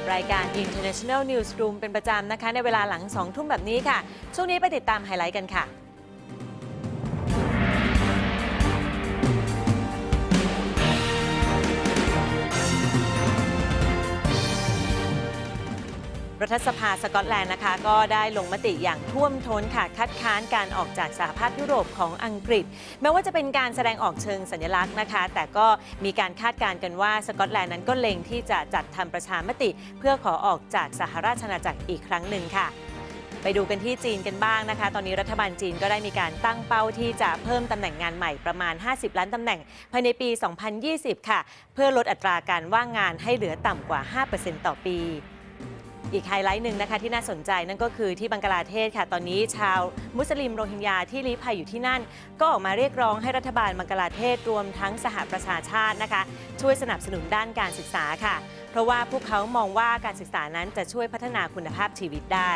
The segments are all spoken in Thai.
กับรายการ International Newsroom เป็นประจำนะคะ ในเวลาหลัง 2 ทุ่มแบบนี้ค่ะ ช่วงนี้ไปติดตามไฮไลท์กันค่ะ รัฐสภาสกอตแลนด์นะคะ ก็ได้ลงมติอย่างท่วมท้นค่ะ คัดค้านการออกจากสหภาพยุโรปของอังกฤษ แม้ว่าจะเป็นการแสดงออกเชิงสัญลักษณ์นะคะ แต่ก็มีการคาดการณ์กันว่าสกอตแลนด์นั้นก็เล็งที่จะจัดทำประชามติ เพื่อขอออกจากสหราชอาณาจักรอีกครั้งหนึ่งค่ะไปดูกันที่จีนกันบ้างนะคะ ตอนนี้รัฐบาลจีนก็ได้มีการตั้งเป้าที่จะเพิ่มตำแหน่งงานใหม่ประมาณ 50 ล้านตำแหน่ง ภายในปี 2020 ค่ะ เพื่อลดอัตราการว่างงานให้เหลือต่ำกว่า 5%ต่อปี อีกไฮไลท์หนึ่งนะคะที่น่าสนใจนั่นก็คือที่บังกลาเทศค่ะ ตอนนี้ชาวมุสลิมโรฮิงญาที่ลี้ภัยอยู่ที่นั่น ก็ออกมาเรียกร้องให้รัฐบาลบังกลาเทศรวมทั้งสหประชาชาตินะคะ ช่วยสนับสนุนด้านการศึกษาค่ะ เพราะว่าพวกเขามองว่าการศึกษานั้นจะช่วยพัฒนาคุณภาพชีวิตได้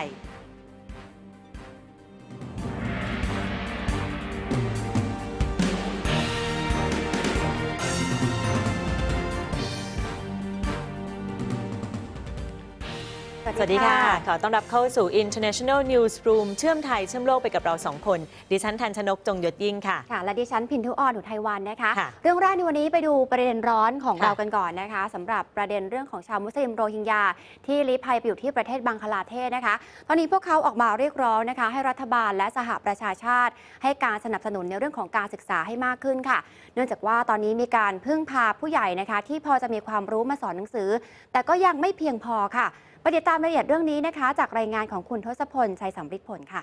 สวัสดีค่ะ ขอต้อนรับเข้าสู่ International Newsroom เชื่อมไทยเชื่อมโลกไปกับเรา2คน ดิฉันทันชนกจงยศยิ่งค่ะ ค่ะ และดิฉันพินทุออนอุทัยวันนะคะค่ะเรื่องแรกในวันนี้ไปดูประเด็นร้อนของค่ะเรากันก่อนนะคะสำหรับประเด็นเรื่องของชาวมุสลิมโรฮิงญาที่ลี้ภัยไปอยู่ที่ประเทศบังคลาเทศนะคะ ตอนนี้พวกเขาออกมาเรียกร้องนะคะ ให้รัฐบาลและสหประชาชาติ ให้การสนับสนุนในเรื่องของการศึกษาให้มากขึ้นค่ะ เนื่องจากว่าตอนนี้มีการพึ่งพาผู้ใหญ่นะคะ ที่พอจะมีความรู้มาสอนหนังสือ แต่ก็ยังไม่เพียงพอค่ะ ไปติดตามรายละเอียดเรื่องนี้นะคะ จากรายงานของคุณทศพลชัยสำริดผลค่ะ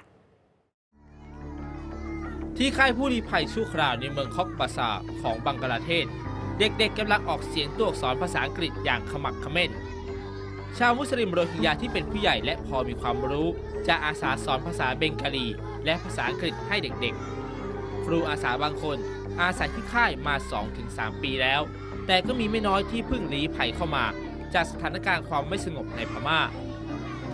ที่ค่ายผู้ลี้ภัยชั่วคราวในเมืองคอกบาซาของบังกลาเทศ เด็กๆกำลังออกเสียงตัวอักษรภาษาอังกฤษอย่างขมักเขม้น ชาวมุสลิมโรฮิงญาที่เป็นผู้ใหญ่และพอมีความรู้ จะอาสาสอนภาษาเบงกาลี และภาษาอังกฤษให้เด็กๆ ครูอาสาบางคนอาศัยที่ค่ายมา 2-3 ปีแล้ว แต่ก็มีไม่น้อยที่เพิ่งลี้ภัยเข้ามา จากสถานการณ์ความไม่สงบในพม่า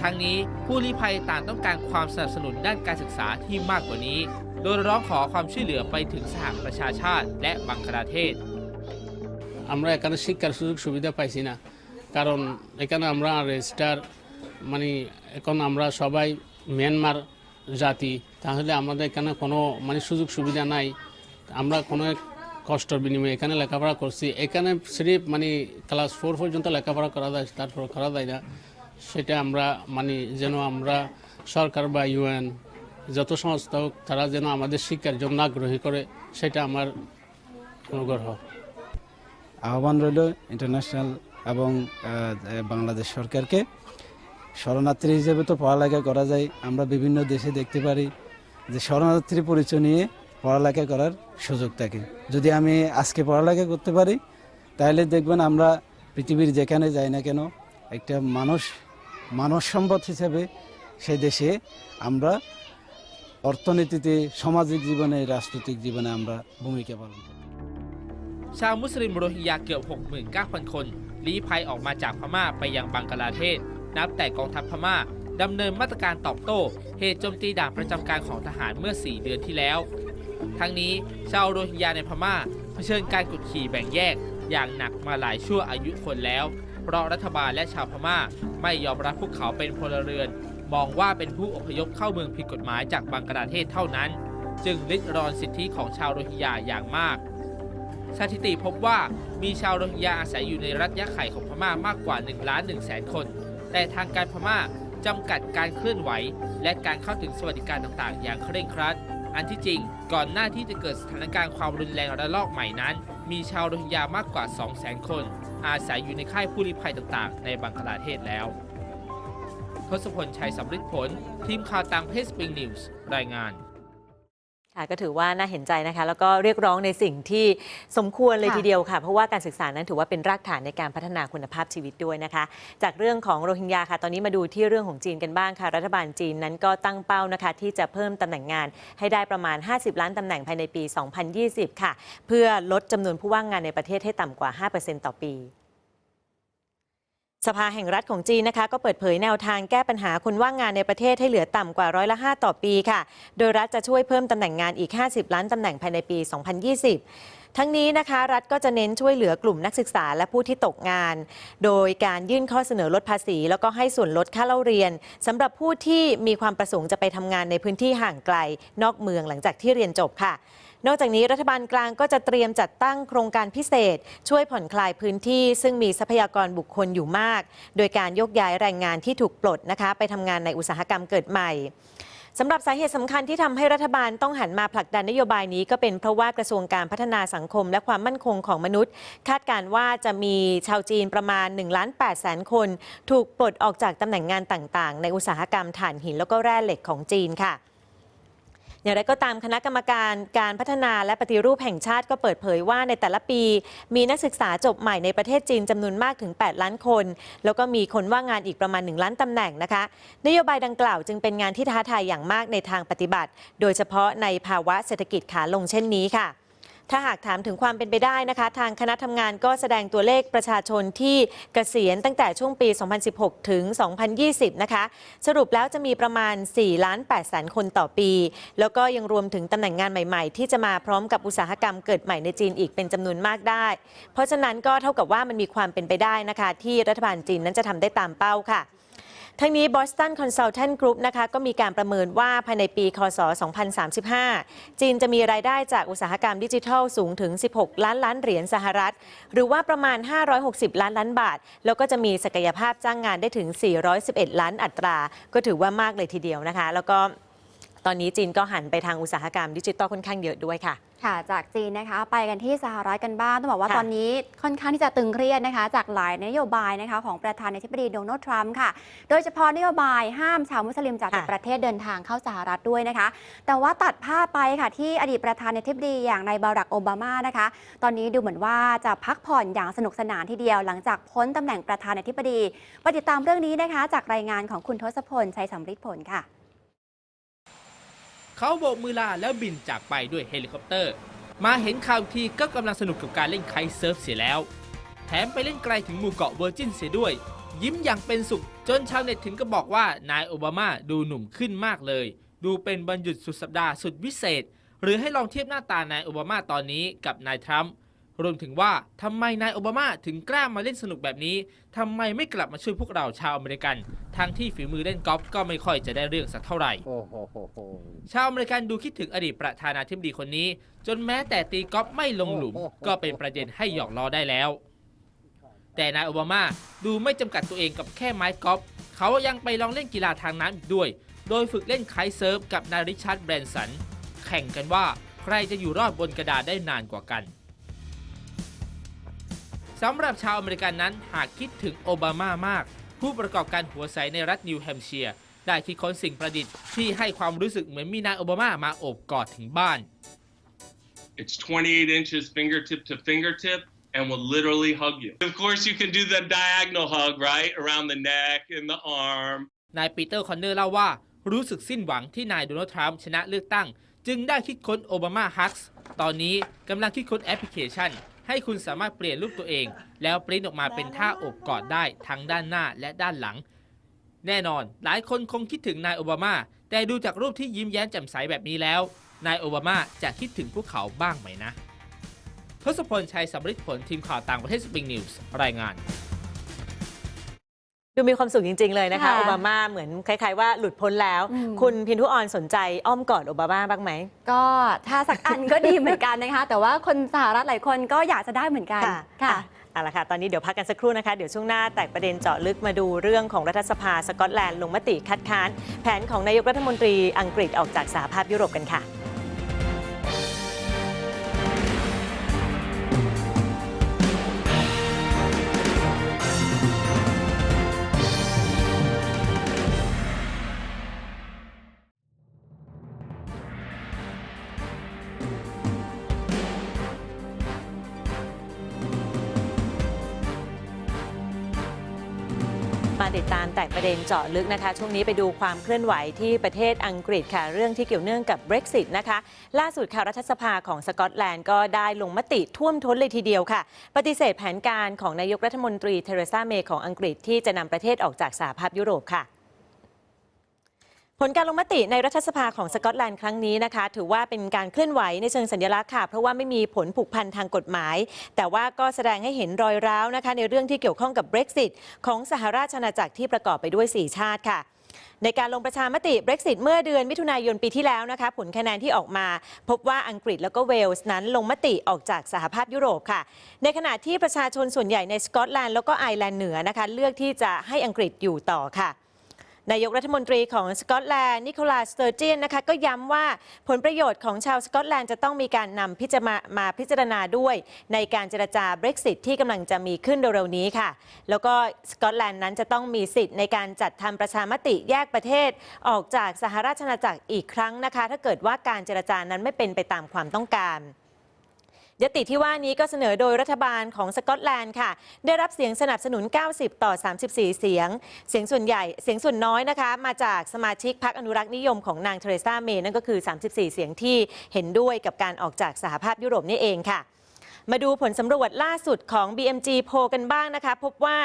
ทั้งนี้ผู้ลี้ภัยต่างต้องการความสนับสนุนด้านการศึกษาที่มากกว่านี้ โดยร้องขอความช่วยเหลือไปถึงสหประชาชาติ และบังคลาเทศ আমরা এখানে শিক্ষার সুযোগ সুবিধা পাইছি না কারণ এখানে আমরা রেজিস্টার মানে এখন আমরা সবাই মিয়ানমার জাতি তাহলে আমাদের এখানে কোনো মানে সুযোগ সুবিধা নাই আমরা কোনো এক কষ্টর বিনিময়ে এখানে লেখাপড়া করছি। এখানে সিরিফ মানে ক্লাস ফোর পর্যন্ত লেখাপড়া করা যায়, তারপর করা যায় না। সেটা আমরা মানে যেন আমরা সরকার বা ইউএন যত সংস্থা হোক, তারা যেন আমাদের শিক্ষার জন্য আগ্রহী করে, সেটা আমার অনুগ্রহ আহ্বান রইল ইন্টারন্যাশনাল এবং বাংলাদেশ সরকারকে। শরণার্থী হিসেবে তো পড়ালেখা করা যায়। আমরা বিভিন্ন দেশে দেখতে পারি যে শরণার্থীর পরিচয় নিয়ে পড়ালেখা করার সুযোগ থাকে যদি আমি আজকে পড়ালেখা করতে পারি তাহলে দেখবেন আমরা পৃথিবীর যেখানে যাই না কেন একটা মানুষ মানব সম্পদ হিসেবে সেই দেশে আমরা অর্থনীতিতে সামাজিক জীবনে রাজনৈতিক জীবনে আমরা ভূমিকা পালন করি ชาวมุสลิมโรฮิงญาเกือบ 69,000 คนลี้ภัยออกมาจากพม่าไปยังบังกลาเทศ นับแต่กองทัพพม่าดำเนินมาตรการตอบโต้ เหตุโจมตีด่านประจำการของทหารเมื่อ 4 เดือนที่แล้ว ทั้งนี้ชาวโรฮิงญาในพม่าเผชิญการกดขี่แบ่งแยก อย่างหนักมาหลายชั่วอายุคนแล้ว เพราะรัฐบาลและชาวพม่าไม่ยอมรับพวกเขาเป็นพลเรือน มองว่าเป็นผู้อพยพเข้าเมืองผิดกฎหมายจากบังกลาเทศเท่านั้น จึงริดรอนสิทธิของชาวโรฮิงญาอย่างมากสถิติพบว่ามีชาวโรฮิงญาอาศัยอยู่ในรัฐยะไข่ของพม่ามากกว่า 1 ล้าน1แสนคน แต่ทางการพม่าจำกัดการเคลื่อนไหว และการเข้าถึงสวัสดิการต่างๆ อย่างเคร่งครัด อันที่จริง ก่อนหน้าที่จะเกิดสถานการณ์ความรุนแรงระลอกใหม่นั้น มีชาวโรฮิงญามากกว่า 2 0 0แสนคน อาศัยอยู่ในค่ายผู้ลี้ภัยต่างๆ ในบังคลาเทศแล้ว ทศพลชัยสำริดผล ทีมข่าวต่างเพศสปริงนิวส์รายงาน ค่ะก็ถือว่าน่าเห็นใจนะคะ แล้วก็เรียกร้องในสิ่งที่สมควรเลยค่ะทีเดียวค่ะ เพราะว่าการศึกษานั้นถือว่าเป็นรากฐานในการพัฒนาคุณภาพชีวิตด้วยนะคะ จากเรื่องของโรฮิงญาค่ะ ตอนนี้มาดูที่เรื่องของจีนกันบ้างค่ะ รัฐบาลจีนนั้นก็ตั้งเป้านะคะ ที่จะเพิ่มตำแหน่งงานให้ได้ประมาณ 50 ล้านตำแหน่งภายในปี 2020 ค่ะ เพื่อลดจำนวนผู้ว่างงานในประเทศให้ต่ำกว่า 5%ต่อปี สภาแห่งรัฐของจีนนะคะ ก็เปิดเผยแนวทางแก้ปัญหาคนว่างงานในประเทศให้เหลือต่ำกว่าร้อยละ5ต่อปีค่ะ โดยรัฐจะช่วยเพิ่มตำแหน่งงานอีก 50 ล้านตำแหน่งภายในปี 2020ทั้งนี้นะคะรัฐก็จะเน้นช่วยเหลือกลุ่มนักศึกษาและผู้ที่ตกงาน โดยการยื่นข้อเสนอลดภาษี แล้วก็ให้ส่วนลดค่าเล่าเรียนสำหรับผู้ที่มีความประสงค์จะไปทำงานในพื้นที่ห่างไกล นอกเมืองหลังจากที่เรียนจบค่ะ นอกจากนี้รัฐบาลกลางก็จะเตรียมจัดตั้งโครงการพิเศษ ช่วยผ่อนคลายพื้นที่ ซึ่งมีทรัพยากรบุคคลอยู่มาก โดยการยกย้ายแรงงานที่ถูกปลดนะคะไปทำงานในอุตสาหกรรมเกิดใหม่สำหรับสาเหตุสำคัญที่ทำให้รัฐบาลต้องหันมาผลักดันนโยบายนี้ก็เป็นเพราะว่ากระทรวงการพัฒนาสังคมและความมั่นคงของมนุษย์ คาดการณ์ว่าจะมีชาวจีนประมาณ1ล้าน8แสนคน ถูกปลดออกจากตำแหน่งงานต่างๆ ในอุตสาหกรรมถ่านหินแล้วก็แร่เหล็กของจีนค่ะ อย่างไรก็ตามคณะกรรมการการพัฒนาและปฏิรูปแห่งชาติก็เปิดเผยว่าในแต่ละปี มีนักศึกษาจบใหม่ในประเทศจีนจำนวนมากถึง 8 ล้านคน แล้วก็มีคนว่างงานอีกประมาณ 1 ล้านตำแหน่งนะคะ นโยบายดังกล่าวจึงเป็นงานที่ท้าทายอย่างมากในทางปฏิบัติ โดยเฉพาะในภาวะเศรษฐกิจขาลงเช่นนี้ค่ะ ถ้าหากถามถึงความเป็นไปได้นะคะ ทางคณะทำงานก็แสดงตัวเลขประชาชนที่เกษียณตั้งแต่ช่วงปี 2016 ถึง 2020 นะคะ สรุปแล้วจะมีประมาณ 4 ล้าน8แสนคนต่อปี แล้วก็ยังรวมถึงตำแหน่งงานใหม่ ๆ ที่จะมาพร้อมกับอุตสาหกรรมเกิดใหม่ในจีนอีกเป็นจำนวนมากได้ เพราะฉะนั้นก็เท่ากับว่ามันมีความเป็นไปได้นะคะ ที่รัฐบาลจีนนั้นจะทำได้ตามเป้าค่ะ ทั้งนี้ Boston Consultant Group นะคะก็มีการประเมินว่าภายในปี คศ 2035 จีนจะมีรายได้จากอุตสาหกรรมดิจิทัลสูงถึง 16 ล้านล้านเหรียญสหรัฐ หรือว่าประมาณ 560 ล้านล้านบาท แล้วก็จะมีศักยภาพจ้างงานได้ถึง 411 ล้านอัตรา ก็ถือว่ามากเลยทีเดียวนะคะ แล้วก็ ตอนนี้จีนก็หันไปทางอุตสาหกรรมดิจิทัลค่อนข้างเยอะด้วยค่ะ ค่ะ จากจีนนะคะ ไปกันที่สหรัฐกันบ้างต้องบอกว่าค่ะตอนนี้ค่อนข้างที่จะตึงเครียดนะคะ จากหลายนโยบายนะคะของประธานาธิบดีโดนัลด์ทรัมป์ค่ะ โดยเฉพาะนโยบายห้ามชาวมุสลิมจากค่ะประเทศเดินทางเข้าสหรัฐด้วยนะคะ แต่ว่าตัดภาพไปค่ะที่อดีตประธานาธิบดีอย่างนายบารักโอบามานะคะ ตอนนี้ดูเหมือนว่าจะพักผ่อนอย่างสนุกสนานทีเดียว หลังจากพ้นตำแหน่งประธานาธิบดีไปติดตามเรื่องนี้นะคะ จากรายงานของคุณทศพลชัยสำริดผลค่ะ เขาโบกมือลาแล้วบินจากไปด้วยเฮลิคอปเตอร์ มาเห็นข่าวทีก็กำลังสนุกกับการเล่นไคเซิร์ฟเสียแล้ว แถมไปเล่นไกลถึงหมู่เกาะเวอร์จินเสียด้วย ยิ้มอย่างเป็นสุข จนชาวเน็ตถึงก็บอกว่านายโอบามาดูหนุ่มขึ้นมากเลย ดูเป็นบรรยุดสุดสัปดาห์สุดวิเศษ หรือให้ลองเทียบหน้าตานายโอบามาตอนนี้กับนายทรัมป์ รวมถึงว่าทำไมนายโอบามาถึงกล้ามาเล่นสนุกแบบนี้ทำไมไม่กลับมาช่วยพวกเราชาวอเมริกัน ทั้งที่ฝีมือเล่นกอล์ฟก็ไม่ค่อยจะได้เรื่องสักเท่าไหร่ชาวอเมริกันดูคิดถึงอดีตประธานาธิบดีคนนี้ จนแม้แต่ตีกอล์ฟไม่ลงหลุม ก็เป็นประเด็นให้หยอกล้อได้แล้ว แต่นายโอบามาดูไม่จำกัดตัวเองกับแค่ไม้กอล์ฟเขายังไปลองเล่นกีฬาทางน้ำอีกด้วย โดยฝึกเล่นไคท์เซิร์ฟกับนายริชาร์ดแบรนสัน แข่งกันว่าใครจะอยู่รอดบนกระดาษได้นานกว่ากัน สำหรับชาวอเมริกันนั้นหากคิดถึงโอบามามาก ผู้ประกอบการหัวใสในรัฐนิวแฮมป์เชียร์ได้คิดค้นสิ่งประดิษฐ์ที่ให้ความรู้สึกเหมือนมีนายโอบามามาโอบกอดถึงบ้าน It's 28 inches fingertip to fingertip and will literally hug you. Of course, you can do the diagonal hug, right? Around the neck and the arm. นายปีเตอร์คอนเนอร์เล่าว่ารู้สึกสิ้นหวังที่นายโดนัลด์ทรัมป์ชนะเลือกตั้ง จึงได้คิดค้นโอบามาฮักส์ตอนนี้กำลังคิดค้นแอปพลิเคชัน ให้คุณสามารถเปลี่ยนรูปตัวเอง แล้วปริ้นออกมาเป็นท่าอบกอดได้ทั้งด้านหน้าและด้านหลัง แน่นอน หลายคนคงคิดถึงนายโอบามา แต่ดูจากรูปที่ยิ้มแย้มแจ่มใสแบบนี้แล้ว นายโอบามาจะคิดถึงพวกเขาบ้างไหมนะทศพลชัยสำริดผลทีมข่าวต่างประเทศสปริงนิวส์รายงาน ดูมีความสุขจริง ๆ เลยนะคะค่ะ โอบามาเหมือนคล้าย ๆ ว่าหลุดพ้นแล้วอืมคุณพินทุออนสนใจอ้อมกอดโอบามาบ้างไหม ก็ถ้าสักอันก็ดีเหมือนกันนะคะ แต่ว่าคนสหรัฐหลายคนก็อยากจะได้เหมือนกันอะเอาละค่ะ ตอนนี้เดี๋ยวพักกันสักครู่นะคะ เดี๋ยวช่วงหน้าแตกประเด็นเจาะลึกมาดูเรื่องของรัฐสภาสกอตแลนด์ลงมติคัดค้าน แผนของนายกรัฐมนตรีอังกฤษออกจากสหภาพยุโรปกันค่ะ เด็นเจาะลึกนะคะ ช่วงนี้ไปดูความเคลื่อนไหวที่ประเทศอังกฤษค่ะ เรื่องที่เกี่ยวเนื่องกับ Brexit นะคะ ล่าสุดค่ะรัฐสภาของสกอตแลนด์ก็ได้ลงมติท่วมท้นเลยทีเดียวค่ะ ปฏิเสธแผนการของนายกรัฐมนตรีเทเรซาเมย์ของอังกฤษที่จะนำประเทศออกจากสหภาพยุโรปค่ะ ผลการลงมติในรัฐสภาของสกอตแลนด์ครั้งนี้นะคะ ถือว่าเป็นการเคลื่อนไหวในเชิงสัญลักษณ์ค่ะ เพราะว่าไม่มีผลผูกพันทางกฎหมาย แต่ว่าก็แสดงให้เห็นรอยร้าวนะคะ ในเรื่องที่เกี่ยวข้องกับ Brexit ของสหราชอาณาจักรที่ประกอบไปด้วย 4 ชาติค่ะในการลงประชามติ Brexit เมื่อเดือนมิถุนายนปีที่แล้วนะคะ ผลคะแนนที่ออกมา พบว่าอังกฤษแล้วก็เวลส์นั้นลงมติออกจากสหภาพยุโรปค่ะ ในขณะที่ประชาชนส่วนใหญ่ในสกอตแลนด์แล้วก็ไอร์แลนด์เหนือนะคะ เลือกที่จะให้อังกฤษอยู่ต่อค่ะ นายกรัฐมนตรีของสกอตแลนด์นิโคลัสสเตอร์เจียนนะคะก็ย้ำว่าผลประโยชน์ของชาวสกอตแลนด์จะต้องมีการนำพิจารณามาพิจารณาด้วย ในการเจรจา Brexit ที่กำลังจะมีขึ้นเร็วๆนี้ค่ะ แล้วก็สกอตแลนด์นั้นจะต้องมีสิทธิ์ในการจัดทำประชามติแยกประเทศ ออกจากสหราชอาณาจักรอีกครั้งนะคะ ถ้าเกิดว่าการเจรจานั้นไม่เป็นไปตามความต้องการ ยติที่ว่านี้ก็เสนอโดยรัฐบาลของสกอตแลนด์ค่ะ ได้รับเสียงสนับสนุน 90 ต่อ 34 เสียง เสียงส่วนใหญ่เสียงส่วนน้อยนะคะ มาจากสมาชิกพรรคอนุรักษ์นิยมของนางเทเรซาเมย์นั่นก็คือ 34 เสียงที่เห็นด้วยกับการออกจากสหภาพยุโรปนี่เองค่ะมาดูผลสำรวจล่าสุดของ BMG โพลกันบ้างนะคะ พบว่า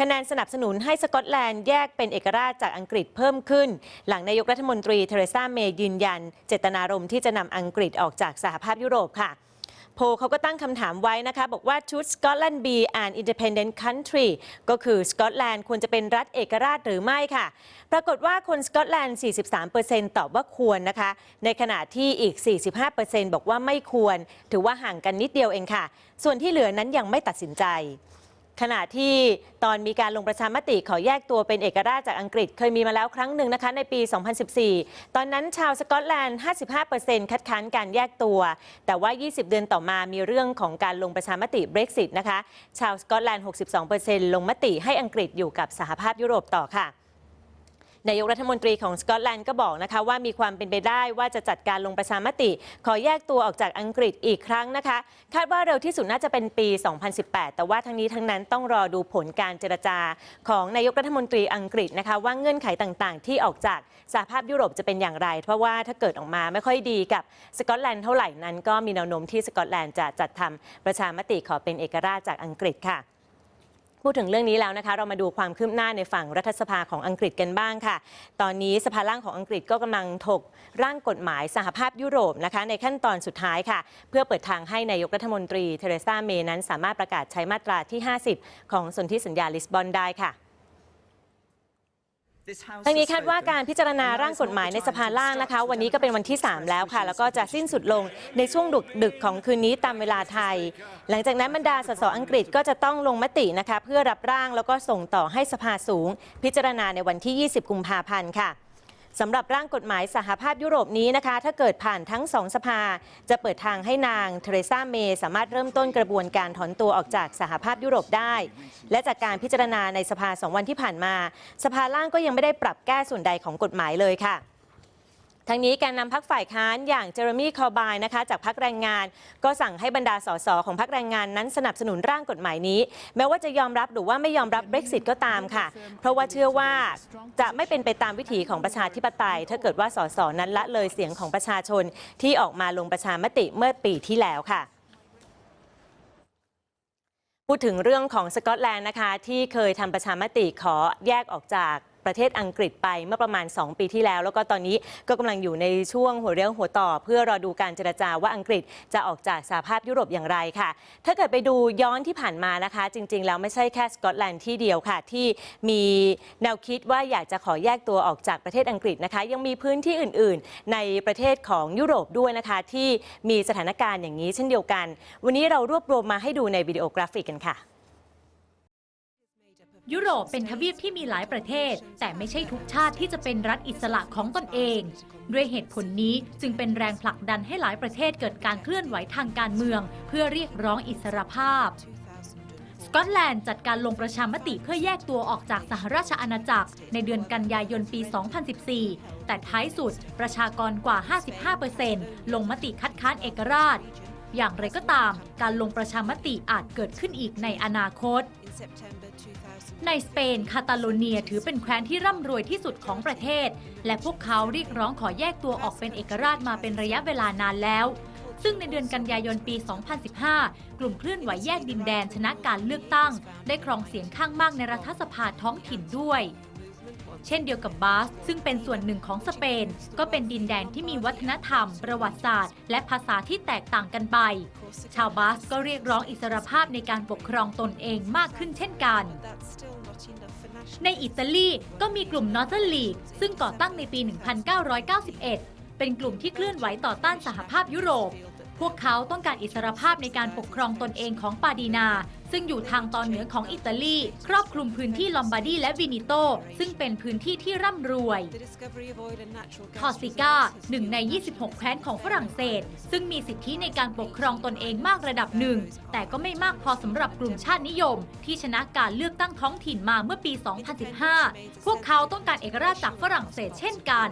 คะแนนสนับสนุนให้สกอตแลนด์แยกเป็นเอกราชจากอังกฤษเพิ่มขึ้น หลังนายกรัฐมนตรีเทเรซาเมย์ยืนยัน เจตนารมณ์ที่จะนำอังกฤษออกจากสหภาพยุโรปค่ะ โพเขาก็ตั้งคำถามไว้นะคะ บอกว่า should Scotland be an independent country ก็คือสกอตแลนด์ควรจะเป็นรัฐเอกราชหรือไม่ค่ะ ปรากฏว่าคนสกอตแลนด์ 43%ตอบว่าควรนะคะ ในขณะที่อีก 45%บอกว่าไม่ควร ถือว่าห่างกันนิดเดียวเองค่ะ ส่วนที่เหลือนั้นยังไม่ตัดสินใจ ขณะที่ตอนมีการลงประชามติขอแยกตัวเป็นเอกราชจากอังกฤษเคยมีมาแล้วครั้งหนึ่งนะคะในปี 2014 ตอนนั้นชาวสกอตแลนด์ 55%คัดค้านการแยกตัว แต่ว่า 20 เดือนต่อมามีเรื่องของการลงประชามติ Brexit นะคะ ชาวสกอตแลนด์ 62%ลงมติให้อังกฤษอยู่กับสหภาพยุโรปต่อค่ะ นายกรัฐมนตรีของสกอตแลนด์ก็บอกนะคะว่ามีความเป็นไปได้ว่าจะจัดการลงประชามติ ขอแยกตัวออกจากอังกฤษอีกครั้งนะคะ คาดว่าเร็วที่สุดน่าจะเป็นปี 2018 แต่ว่าทั้งนี้ทั้งนั้นต้องรอดูผลการเจรจาของนายกรัฐมนตรีอังกฤษนะคะว่าเงื่อนไขต่างๆ ที่ออกจากสหภาพยุโรปจะเป็นอย่างไร เพราะว่าถ้าเกิดออกมาไม่ค่อยดีกับสกอตแลนด์เท่าไหร่นั้น ก็มีแนวโน้มที่สกอตแลนด์จะจัดทำประชามติขอเป็นเอกราชจากอังกฤษค่ะ พูดถึงเรื่องนี้แล้วนะคะ เรามาดูความคืบหน้าในฝั่งรัฐสภาของอังกฤษกันบ้างค่ะ ตอนนี้สภาล่างของอังกฤษก็กำลังถกร่างกฎหมายสหภาพยุโรปนะคะ ในขั้นตอนสุดท้ายค่ะ เพื่อเปิดทางให้นายกรัฐมนตรีเทเรซาเมย์นั้นสามารถประกาศใช้มาตราที่ 50 ของสนธิสัญญาลิสบอนได้ค่ะ ทั้งนี้คาดว่าการพิจารณาร่างกฎหมายในสภาล่างนะคะ วันนี้ก็เป็นวันที่ 3 แล้วค่ะ แล้วก็จะสิ้นสุดลงในช่วงดึกดึกของคืนนี้ตามเวลาไทย หลังจากนั้นบรรดาสสอังกฤษก็จะต้องลงมตินะคะ เพื่อรับร่างแล้วก็ส่งต่อให้สภาสูง พิจารณาในวันที่ 20 กุมภาพันธ์ค่ะ สำหรับร่างกฎหมายสหภาพยุโรปนี้นะคะ ถ้าเกิดผ่านทั้งสองสภา จะเปิดทางให้นางเทเรซาเมย์สามารถเริ่มต้นกระบวนการถอนตัวออกจากสหภาพยุโรปได้ และจากการพิจารณาในสภาสองวันที่ผ่านมา สภาล่างก็ยังไม่ได้ปรับแก้ส่วนใดของกฎหมายเลยค่ะ ทั้งนี้แกนนำพักฝ่ายค้านอย่างเจอร์มี่คอร์บายนะคะจากพักแรงงาน ก็สั่งให้บรรดาสสของพักแรงงานนั้นสนับสนุนร่างกฎหมายนี้ แม้ว่าจะยอมรับหรือว่าไม่ยอมรับ Brexit ก็ตามค่ะ เพราะว่าเชื่อว่าจะไม่เป็นไปตามวิถีของประชาธิปไตย ถ้าเกิดว่าสสนั้นละเลยเสียงของประชาชนที่ออกมาลงประชามติเมื่อปีที่แล้วค่ะพูดถึงเรื่องของสกอตแลนด์นะคะที่เคยทำประชามติขอแยกออกจาก ประเทศอังกฤษไปเมื่อประมาณ 2 ปีที่แล้ว แล้วก็ตอนนี้ก็กำลังอยู่ในช่วงหัวเรี่ยวหัวต่อ เพื่อรอดูการเจรจาว่าอังกฤษจะออกจากสหภาพยุโรปอย่างไรค่ะ ถ้าเกิดไปดูย้อนที่ผ่านมานะคะ จริง ๆ แล้วไม่ใช่แค่สกอตแลนด์ที่เดียวค่ะ ที่มีแนวคิดว่าอยากจะขอแยกตัวออกจากประเทศอังกฤษนะคะ ยังมีพื้นที่อื่น ๆ ในประเทศของยุโรปด้วยนะคะ ที่มีสถานการณ์อย่างนี้เช่นเดียวกัน วันนี้เรารวบรวมมาให้ดูในวิดีโอกราฟิกกันค่ะ ยุโรปเป็นทวีปที่มีหลายประเทศ แต่ไม่ใช่ทุกชาติที่จะเป็นรัฐอิสระของตนเอง ด้วยเหตุผลนี้จึงเป็นแรงผลักดันให้หลายประเทศเกิดการเคลื่อนไหวทางการเมือง เพื่อเรียกร้องอิสรภาพสกอตแลนด์จัดการลงประชามติเพื่อแยกตัวออกจากสหราชอาณาจักร ในเดือนกันยายนปี 2014 แต่ท้ายสุดประชากรกว่า 55%ลงมติคัดค้านเอกราช อย่างไรก็ตาม การลงประชามติอาจเกิดขึ้นอีกในอนาคต ในสเปน คาตาโลเนียถือเป็นแคว้นที่ร่ำรวยที่สุดของประเทศ และพวกเขาเรียกร้องขอแยกตัวออกเป็นเอกราชมาเป็นระยะเวลานานแล้ว ซึ่งในเดือนกันยายนปี 2015 กลุ่มเคลื่อนไหวแยกดินแดนชนะการเลือกตั้ง ได้ครองเสียงข้างมากในรัฐสภาท้องถิ่นด้วย เช่นเดียวกับบาส ซึ่งเป็นส่วนหนึ่งของสเปน ก็เป็นดินแดนที่มีวัฒนธรรม ประวัติศาสตร์ และภาษาที่แตกต่างกันไป ชาวบาสก็เรียกร้องอิสรภาพในการปกครองตนเองมากขึ้นเช่นกัน ในอิตาลีก็มีกลุ่ม Northern League ซึ่งก่อตั้งในปี 1991 เป็นกลุ่มที่เคลื่อนไหวต่อต้านสหภาพยุโรป พวกเขาต้องการอิสรภาพในการปกครองตนเองของปาดีนา ซึ่งอยู่ทางตอนเหนือของอิตาลี ครอบคลุมพื้นที่ลอมบาร์ดีและวินิโต ซึ่งเป็นพื้นที่ที่ร่ำรวย คอร์ซิก้าหนึ่งใน 26 แคว้นของฝรั่งเศส ซึ่งมีสิทธิในการปกครองตนเองมากระดับหนึ่ง แต่ก็ไม่มากพอสำหรับกลุ่มชาตินิยม ที่ชนะการเลือกตั้งท้องถิ่นมาเมื่อปี 2015 พวกเขาต้องการเอกราชจากฝรั่งเศสเช่นกัน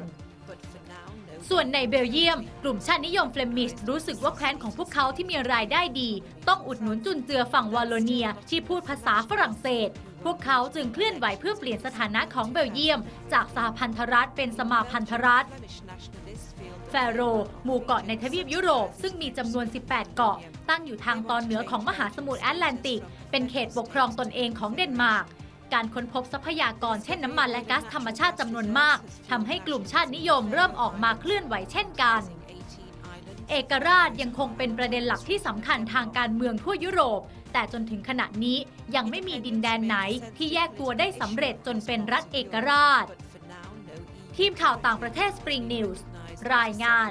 ส่วนในเบลเยียม กลุ่มชาตินิยมเฟลมิชรู้สึกว่าแคว้นของพวกเขาที่มีรายได้ดี ต้องอุดหนุนจุนเจือฝั่งวาโลเนียที่พูดภาษาฝรั่งเศส พวกเขาจึงเคลื่อนไหวเพื่อเปลี่ยนสถานะของเบลเยียม จากสหพันธรัฐเป็นสมาพันธรัฐแฟโรหมู่เกาะในทวีปยุโรป ซึ่งมีจำนวน 18 เกาะ ตั้งอยู่ทางตอนเหนือของมหาสมุทรแอตแลนติก เป็นเขตปกครองตนเองของเดนมาร์ก การค้นพบทรัพยากรเช่นน้ำมันและก๊าซธรรมชาติจำนวนมากทำให้กลุ่มชาตินิยมเริ่มออกมาเคลื่อนไหวเช่นกัน เอกราชยังคงเป็นประเด็นหลักที่สำคัญทางการเมืองทั่วยุโรป แต่จนถึงขณะนี้ยังไม่มีดินแดนไหนที่แยกตัวได้สำเร็จจนเป็นรัฐเอกราช ทีมข่าวต่างประเทศ Spring News รายงาน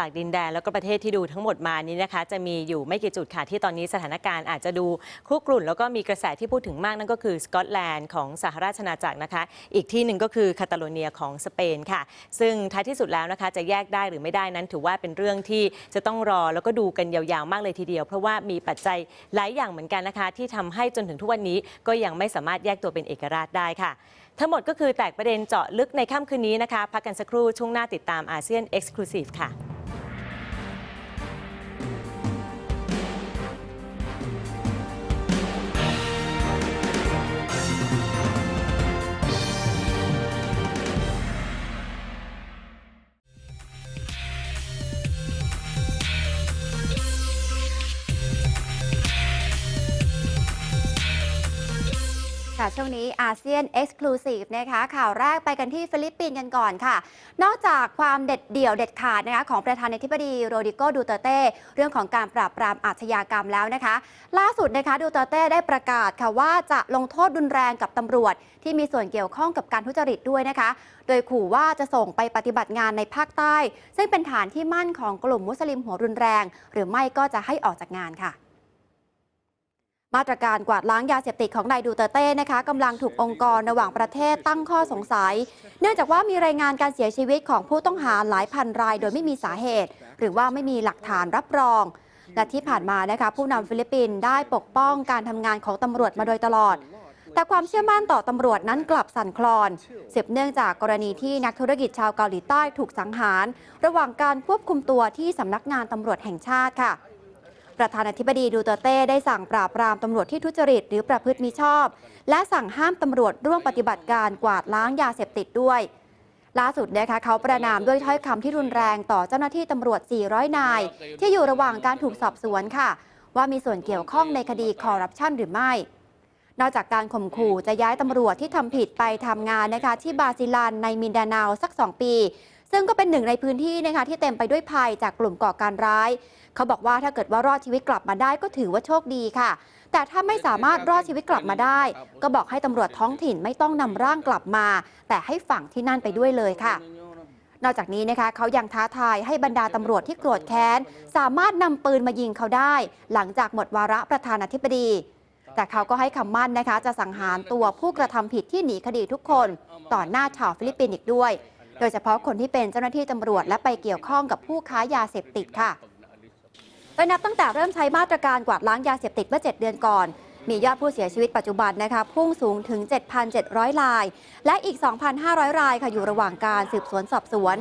จากดินแดนแล้วก็ประเทศที่ดูทั้งหมดมานี้นะคะ จะมีอยู่ไม่กี่จุดค่ะ ที่ตอนนี้สถานการณ์อาจจะดูคุกรุ่น แล้วก็มีกระแสที่พูดถึงมากนั่นก็คือสกอตแลนด์ของสหราชอาณาจักรนะคะ อีกที่หนึ่งก็คือคาตาโลเนียของสเปนค่ะ ซึ่งท้ายที่สุดแล้วนะคะ จะแยกได้หรือไม่ได้นั้น ถือว่าเป็นเรื่องที่จะต้องรอแล้วก็ดูกันยาวๆมากเลยทีเดียว เพราะว่ามีปัจจัยหลายอย่างเหมือนกันนะคะ ที่ทำให้จนถึงทุกวันนี้ก็ยังไม่สามารถแยกตัวเป็นเอกราชได้ค่ะ ทั้งหมดก็คือแตกประเด็นเจาะลึกในค่ำคืนนี้นะคะพักกันสักครู่ช่วงหน้าติดตามอาเซียน Exclusive ค่ะ ค่ะ ช่วงนี้อาเซียน Exclusive นะคะข่าวแรกไปกันที่ฟิลิปปินส์กันก่อนค่ะ นอกจากความเด็ดเดี่ยวเด็ดขาดนะคะของประธานาธิบดีโรดิโกดูเตเต้เรื่องของการปราบปรามอาชญากรรมแล้วนะคะ ล่าสุดนะคะดูเตเต้ได้ประกาศค่ะว่าจะลงโทษรุนแรงกับตำรวจ ที่มีส่วนเกี่ยวข้องกับการทุจริตด้วยนะคะ โดยขู่ว่าจะส่งไปปฏิบัติงานในภาคใต้ ซึ่งเป็นฐานที่มั่นของกลุ่มมุสลิมหัวรุนแรง หรือไม่ก็จะให้ออกจากงานค่ะ มาตรการกวาดล้างยาเสพติดของนายดูเตเต้นะคะกำลังถูกองค์กรระหว่างประเทศตั้งข้อสงสัย เนื่องจากว่ามีรายงานการเสียชีวิตของผู้ต้องหาหลายพันรายโดยไม่มีสาเหตุ หรือว่าไม่มีหลักฐานรับรอง และที่ผ่านมานะคะผู้นำฟิลิปปินส์ได้ปกป้องการทำงานของตำรวจมาโดยตลอด แต่ความเชื่อมั่นต่อตำรวจนั้นกลับสั่นคลอนสืบเนื่องจากกรณีที่นักธุรกิจชาวเกาหลีใต้ถูกสังหาร ระหว่างการควบคุมตัวที่สำนักงานตำรวจแห่งชาติค่ะ ประธานาธิบดีดูเตเต้ได้สั่งปราบปรามตำรวจที่ทุจริต หรือประพฤติมิชอบ และสั่งห้ามตำรวจร่วมปฏิบัติการกวาดล้างยาเสพติดด้วย ล่าสุดนะคะเขาประนามด้วยถ้อยคำที่รุนแรงต่อเจ้าหน้าที่ตำรวจ 400 นาย ที่อยู่ระหว่างการถูกสอบสวนค่ะ ว่ามีส่วนเกี่ยวข้องในคดีคอร์รัปชันหรือไม่ นอกจากการข่มขู่จะย้ายตำรวจที่ทำผิดไปทำงานนะคะที่บาซิลันในมินดานาสัก 2 ปีซึ่งก็เป็นหนึ่งในพื้นที่นะคะที่เต็มไปด้วยภัยจากกลุ่มก่อการร้าย เขาบอกว่าถ้าเกิดว่ารอดชีวิตกลับมาได้ก็ถือว่าโชคดีค่ะ แต่ถ้าไม่สามารถรอดชีวิตกลับมาได้ ก็บอกให้ตำรวจท้องถิ่นไม่ต้องนำร่างกลับมา แต่ให้ฝังที่นั่นไปด้วยเลยค่ะนอกจากนี้นะคะเขายังท้าทายให้บรรดาตำรวจที่โกรธแค้น สามารถนำปืนมายิงเขาได้ หลังจากหมดวาระประธานาธิบดี แต่เขาก็ให้คำมั่นนะคะ จะสังหารตัวผู้กระทำผิดที่หนีคดีทุกคน ต่อหน้าชาวฟิลิปปินส์อีกด้วย โดยเฉพาะคนที่เป็นเจ้าหน้าที่ตำรวจและไปเกี่ยวข้องกับผู้ค้ายาเสพติดค่ะ โดยนับตั้งแต่เริ่มใช้มาตรการกวาดล้างยาเสพติดเมื่อ 7 เดือนก่อน มียอดผู้เสียชีวิตปัจจุบันนะคะพุ่งสูงถึง 7,700 ราย และอีก 2,500 รายค่ะอยู่ระหว่างการสืบสวนสอบสวน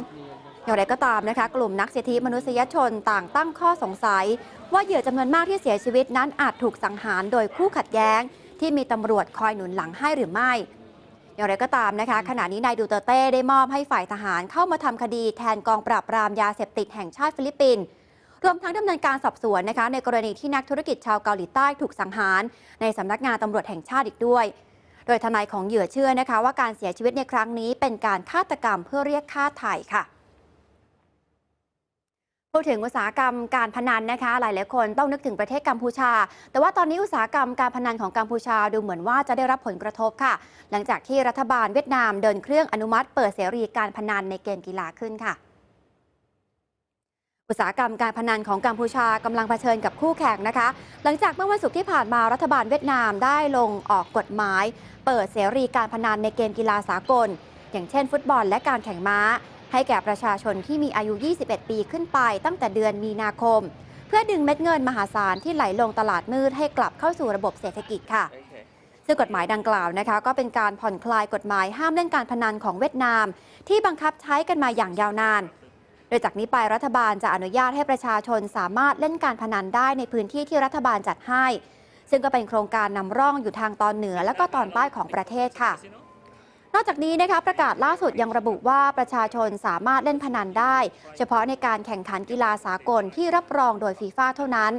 อย่างไรก็ตามนะคะกลุ่มนักสิทธิมนุษยชนต่างตั้งข้อสงสัย ว่าเหยื่อจำนวนมากที่เสียชีวิตนั้นอาจถูกสังหารโดยคู่ขัดแย้ง ที่มีตำรวจคอยหนุนหลังให้หรือไม่อย่างไรก็ตามนะคะขณะนี้นายดูเตอร์เต้ได้มอบให้ฝ่ายทหารเข้ามาทำคดีแทนกองปราบปรามยาเสพติดแห่งชาติฟิลิปปินส์ รวมทั้งดำเนินการสอบสวนนะคะ ในกรณีที่นักธุรกิจชาวเกาหลีใต้ถูกสังหาร ในสำนักงานตำรวจแห่งชาติอีกด้วย โดยทนายของเหยื่อเชื่อนะคะ ว่าการเสียชีวิตในครั้งนี้เป็นการฆาตกรรมเพื่อเรียกค่าไถ่ค่ะพูดถึงอุตสาหกรรมการพนันนะคะ หลายหลายคนต้องนึกถึงประเทศกัมพูชา แต่ว่าตอนนี้อุตสาหกรรมการพนันของกัมพูชาดูเหมือนว่าจะได้รับผลกระทบค่ะ หลังจากที่รัฐบาลเวียดนามเดินเครื่องอนุมัติเปิดเสรีการพนันในเกมกีฬาขึ้นค่ะ อุตสาหกรรมการพนันของกัมพูชากำลังเผชิญกับคู่แข่งนะคะ หลังจากเมื่อวันศุกร์ที่ผ่านมารัฐบาลเวียดนามได้ลงออกกฎหมาย เปิดเสรีการพนันในเกมกีฬาสากล อย่างเช่น ฟุตบอลและการแข่งม้า ให้แก่ประชาชนที่มีอายุ 21 ปีขึ้นไป ตั้งแต่เดือนมีนาคม เพื่อดึงเม็ดเงินมหาศาลที่ไหลลงตลาดมืดให้กลับเข้าสู่ระบบเศรษฐกิจค่ะซึ่งกฎหมายดังกล่าวนะคะ ก็เป็นการผ่อนคลายกฎหมายห้ามเล่นการพนันของเวียดนาม ที่บังคับใช้กันมาอย่างยาวนาน ดยจากนี้ไปรัฐบาลจะอนุญาตให้ประชาชนสามารถเล่นการพนันได้ในพื้นที่ที่รัฐบาลจัดให้ ซึ่งก็เป็นโครงการนำร่องอยู่ทางตอนเหนือและก็ตอนใต้ของประเทศค่ะ นอกจากนี้นะคะประกาศล่าสุดยังระบุว่าประชาชนสามารถเล่นพนันได้ เฉพาะในการแข่งขันกีฬาสากลที่รับรองโดยฟีฟ่าเท่านั้น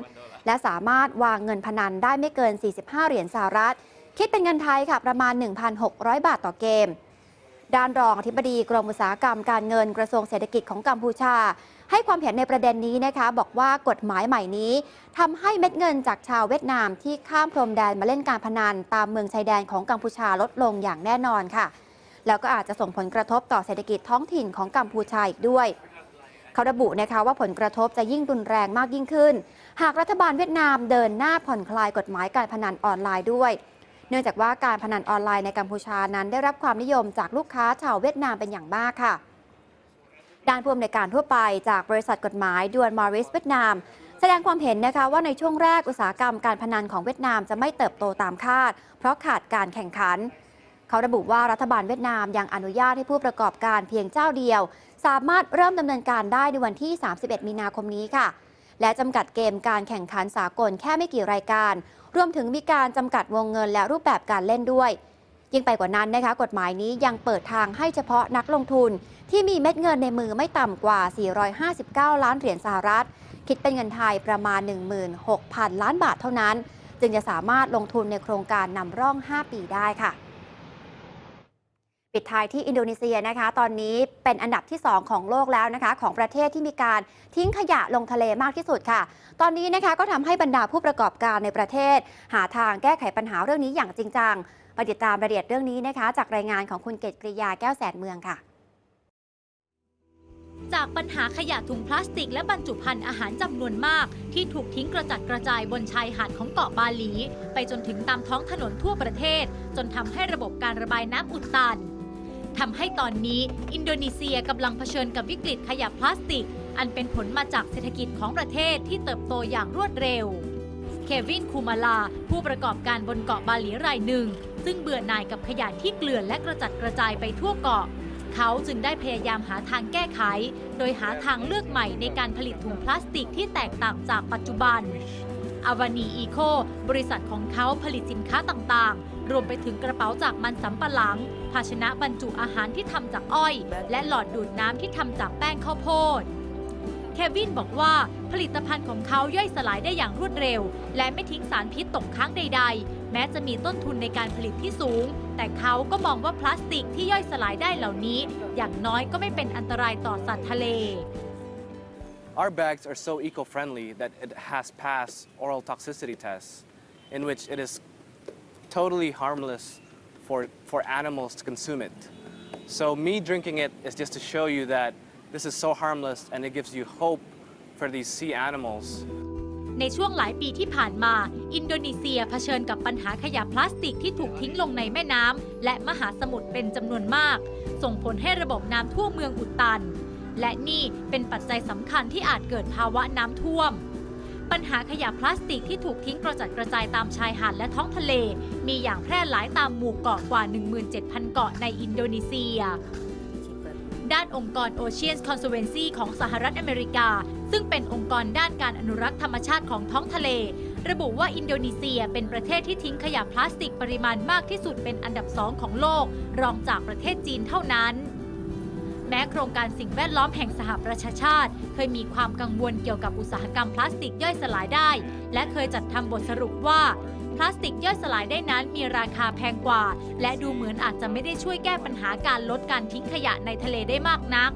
และสามารถวางเงินพนันได้ไม่เกิน 45 เหรียญสหรัฐ คิดเป็นเงินไทยค่ะประมาณ 1,600 บาทต่อเกม ด้านรองอธิบดีกรมอุตสาหกรรมการเงินกระทรวงเศรษฐกิจของกัมพูชา ให้ความเห็นในประเด็นนี้นะคะบอกว่ากฎหมายใหม่นี้ทำให้เม็ดเงินจากชาวเวียดนามที่ข้ามพรมแดนมาเล่นการพนันตามเมืองชายแดนของกัมพูชาลดลงอย่างแน่นอนค่ะ แล้วก็อาจจะส่งผลกระทบต่อเศรษฐกิจท้องถิ่นของกัมพูชาอีกด้วยเขาระบุนะคะว่าผลกระทบจะยิ่งรุนแรงมากยิ่งขึ้น หากรัฐบาลเวียดนามเดินหน้าผ่อนคลายกฎหมายการพนันออนไลน์ด้วย เนื่องจากว่าการพนันออนไลน์ในกัมพูชานั้นได้รับความนิยมจากลูกค้าชาวเวียดนามเป็นอย่างมากค่ะด้านผู้อำนวยการทั่วไปจากบริษัทกฎหมายดวนมอริสเวียดนาม แสดงความเห็นนะคะว่าในช่วงแรกอุตสาหกรรมการพนันของเวียดนามจะไม่เติบโตตามคาด เพราะขาดการแข่งขัน เขาระบุว่ารัฐบาลเวียดนามยังอนุญาตให้ผู้ประกอบการเพียงเจ้าเดียว สามารถเริ่มดำเนินการได้ในวันที่ 31 มีนาคมนี้ค่ะ และจำกัดเกมการแข่งขันสากลแค่ไม่กี่รายการ รวมถึงมีการจำกัดวงเงินและรูปแบบการเล่นด้วย ยิ่งไปกว่านั้นนะคะ กฎหมายนี้ยังเปิดทางให้เฉพาะนักลงทุน ที่มีเม็ดเงินในมือไม่ต่ำกว่า 459 ล้านเหรียญสหรัฐ คิดเป็นเงินไทยประมาณ 16,000 ล้านบาทเท่านั้น จึงจะสามารถลงทุนในโครงการนำร่อง 5 ปีได้ค่ะ ปิดท้ายที่อินโดนีเซียนะคะ ตอนนี้เป็นอันดับที่ 2 ของโลกแล้วนะคะ ของประเทศที่มีการทิ้งขยะลงทะเลมากที่สุดค่ะ ตอนนี้นะคะก็ทำให้บรรดาผู้ประกอบการในประเทศ หาทางแก้ไขปัญหาเรื่องนี้อย่างจริงจังไปติดตามรายละเอียดเรื่องนี้นะคะ จากรายงานของคุณเกตกริยาแก้วแสนเมืองค่ะ จากปัญหาขยะถุงพลาสติก และบรรจุภัณฑ์อาหารจำนวนมาก ที่ถูกทิ้งกระจัดกระจายบนชายหาดของเกาะบาหลี ไปจนถึงตามท้องถนนทั่วประเทศ จนทำให้ระบบการระบายน้ำอุดตัน ทำให้ตอนนี้อินโดนีเซียกำลังเผชิญกับวิกฤตขยะพลาสติก อันเป็นผลมาจากเศรษฐกิจของประเทศที่เติบโตอย่างรวดเร็ว เควินคูมาลา ผู้ประกอบการบนเกาะบาหลีรายหนึ่ง ซึ่งเบื่อหน่ายกับขยะที่เกลื่อนและกระจัดกระจายไปทั่วเกาะ เขาจึงได้พยายามหาทางแก้ไข โดยหาทางเลือกใหม่ในการผลิตถุงพลาสติกที่แตกต่างจากปัจจุบันอาวานีอีโค บริษัทของเขาผลิตสินค้าต่างๆ รวมไปถึงกระเป๋าจากมันสำปะหลัง ภาชนะบรรจุอาหารที่ทำจากอ้อย และหลอดดูดน้ำที่ทำจากแป้งข้าวโพด เควินบอกว่าผลิตภัณฑ์ของเขาย่อยสลายได้อย่างรวดเร็ว และไม่ทิ้งสารพิษตกค้างใด ๆ แม้จะมีต้นทุนในการผลิตที่สูง แต่เขาก็มองว่าพลาสติกที่ย่อยสลายได้เหล่านี้ อย่างน้อยก็ไม่เป็นอันตรายต่อสัตว์ทะเล Our bags are so eco-friendly that it has passed oral toxicity tests, in which it is totally harmless for, for animals to consume it. So me drinking it is just to show you that this is so harmless and it gives you hope for these sea animals. ในช่วงหลายปีที่ผ่านมา อินโดนีเซียเผชิญกับปัญหาขยะพลาสติกที่ถูกทิ้งลงในแม่น้ำและมหาสมุทรเป็นจำนวนมาก ส่งผลให้ระบบน้ำท่วมเมืองอุดตัน และนี่เป็นปัจจัยสำคัญที่อาจเกิดภาวะน้ำท่วม ปัญหาขยะพลาสติกที่ถูกทิ้งกระจัดกระจายตามชายหาดและท้องทะเล มีอย่างแพร่หลายตามหมู่เกาะกว่า 17,000 เกาะในอินโดนีเซีย ด้านองค์กร Ocean Conservancy ของสหรัฐอเมริกา ซึ่งเป็นองค์กรด้านการอนุรักษ์ธรรมชาติของท้องทะเล ระบุว่าอินโดนีเซียเป็นประเทศที่ทิ้งขยะพลาสติกปริมาณมากที่สุดเป็นอันดับสองของโลก รองจากประเทศจีนเท่านั้น ม้ม้โครงการสิ่งแวดล้อมแห่งสหประชาชาติ เคยมีความกังวลเกี่ยวกับอุตสาหกรรมพลาสติกย่อยสลายได้ และเคยจัดทำบทสรุปว่า พลาสติกย่อยสลายได้นั้นมีราคาแพงกว่า และดูเหมือนอาจจะไม่ได้ช่วยแก้ปัญหาการลดการทิ้งขยะในทะเลได้มากนัก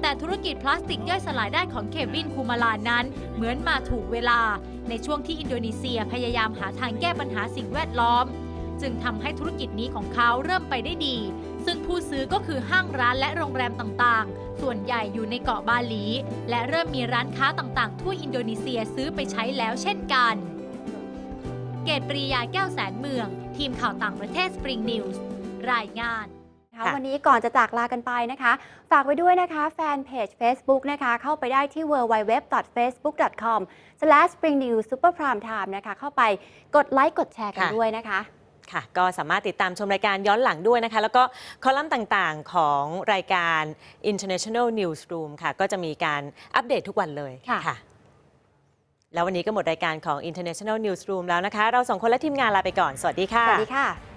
แต่ธุรกิจพลาสติกย่อยสลายได้ของเควินคูมาลานั้น เหมือนมาถูกเวลา ในช่วงที่อินโดนีเซียพยายามหาทางแก้ปัญหาสิ่งแวดล้อม จึงทำให้ธุรกิจนี้ของเขาเริ่มไปได้ดี ซึ่งผู้ซื้อก็คือห้างร้านและโรงแรมต่างๆ ส่วนใหญ่อยู่ในเกาะบาหลี และเริ่มมีร้านค้าต่างๆ ทั่วอินโดนีเซียซื้อไปใช้แล้วเช่นกัน เกตปรียาแก้วแสนเมือง ทีมข่าวต่างประเทศ Spring News รายงานคะวันนี้ก่อนจะจากลากันไปนะคะ ฝากไว้ด้วยนะคะแฟนเพจ Facebook นะคะ เข้าไปได้ที่ www.facebook.com/springnewssuperprimetime นะคะ เข้าไปกดไลค์กดแชร์กันด้วยนะคะ ค่ะก็สามารถติดตามชมรายการย้อนหลังด้วยนะคะ แล้วก็คอลัมน์ต่างๆของรายการ International Newsroom ค่ะ ก็จะมีการอัปเดตทุกวันเลยค่ะแล้ววันนี้ก็หมดรายการของ International Newsroom แล้วนะคะ เราสองคนและทีมงานลาไปก่อน สวัสดีค่ะ สวัสดีค่ะ